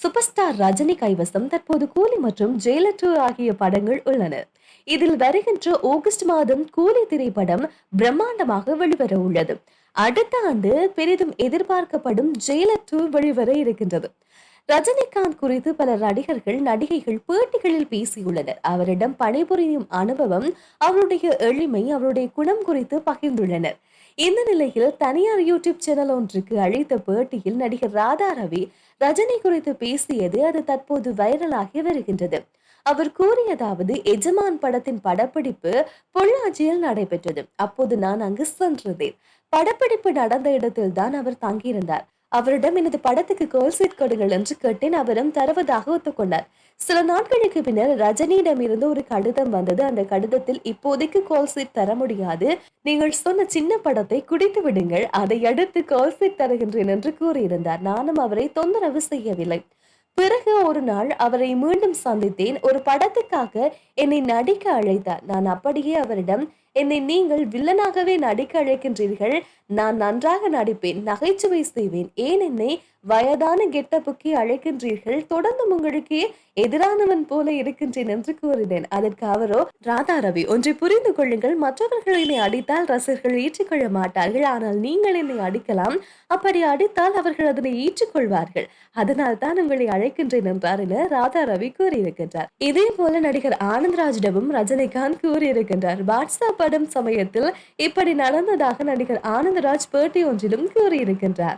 Super star Rajini கைவசம் தற்போது கூலி மற்றும் ஜெயிலர் டூ ஆகிய படங்கள் உள்ளன. இதில் வருகின்ற ஆகஸ்ட் மாதம் கூலி திரைப்படம் பிரம்மாண்டமாக வெளிவர உள்ளது. அடுத்த ஆண்டு பெரிதும் எதிர்பார்க்கப்படும் ஜெயிலர் டூ வெளிவர இருக்கின்றது. ரஜினிகாந்த் குறித்து பல நடிகர்கள் நடிகைகள் பேட்டிகளில் பேசியுள்ளனர். அவரிடம் பணிபுரியும் அனுபவம் அவருடைய எளிமை அவருடைய குணம் குறித்து பகிர்ந்துள்ளனர். இந்த நிலையில் தனியார் யூடியூப் சேனல் ஒன்றுக்கு அளித்த பேட்டியில் நடிகர் ராதா ரவி ரஜினி குறித்து பேசியது அது தற்போது வைரலாகி வருகின்றது. அவர் கூறியதாவது எஜமான் படத்தின் படப்பிடிப்பு பொள்ளாச்சியில் நடைபெற்றது. அப்போது நான் அங்கு சென்றதேன் படப்பிடிப்பு நடந்த இடத்தில் தான் அவர் தங்கியிருந்தார். அவரிடம் எனது படத்துக்கு கோல் சீட் கொடுங்கள் என்று கேட்டேன். அவரும் தருவதாக ஒத்துக்கொண்டார். சில நாட்களுக்கு பின்னர் ரஜினியிடம் இருந்து ஒரு கடிதம் வந்தது. அந்த கடிதத்தில் இப்போதைக்கு கோல் சீட் தர முடியாது. நீங்கள் சொன்ன சின்ன படத்தை குடித்து விடுங்கள். அதை அடுத்து கோல் சீட் தருகின்றேன் என்று கூறியிருந்தார். நானும் அவரை தொந்தரவு செய்யவில்லை. பிறகு ஒரு நாள் அவரை மீண்டும் சந்தித்தேன். ஒரு படத்துக்காக என்னை நடிக்க அழைத்தார். நான் அப்படியே அவரிடம் என்னை நீங்கள் வில்லனாகவே நடிக்க அழைக்கின்றீர்கள். நான் நன்றாக நடிப்பேன் நகைச்சுவை செய்வேன். ஏன் என்னை வயதான கெட்டப்புக்கு அழைக்கின்றீர்கள்? தொடர்ந்து உங்களுக்கு எதிரானவன் போல இருக்கின்றேன் என்று கூறினேன். அதற்கு அவரோ ராதா ரவி ஒன்றை புரிந்து கொள்ளுங்கள். மற்றவர்கள் என்னை அடித்தால் ரசிகர்கள் ஏற்றுக்கொள்ள மாட்டார்கள். ஆனால் நீங்கள் என்னை அடிக்கலாம். அப்படி அடித்தால் அவர்கள் அதனை ஏற்றுக்கொள்வார்கள். அதனால் தான் உங்களை அழைக்கின்றேன் என்றார் என ராதா ரவி கூறியிருக்கின்றார். இதே போல நடிகர் ஆனந்த்ராஜிடமும் ரஜினிகாந்த் கூறியிருக்கின்றார். வாட்ஸ்அப் படம் சமயத்தில் இப்படி நடந்ததாக நடிகர் ஆனந்தராஜ் பேட்டி ஒன்றிலும் கூறியிருக்கின்றார்.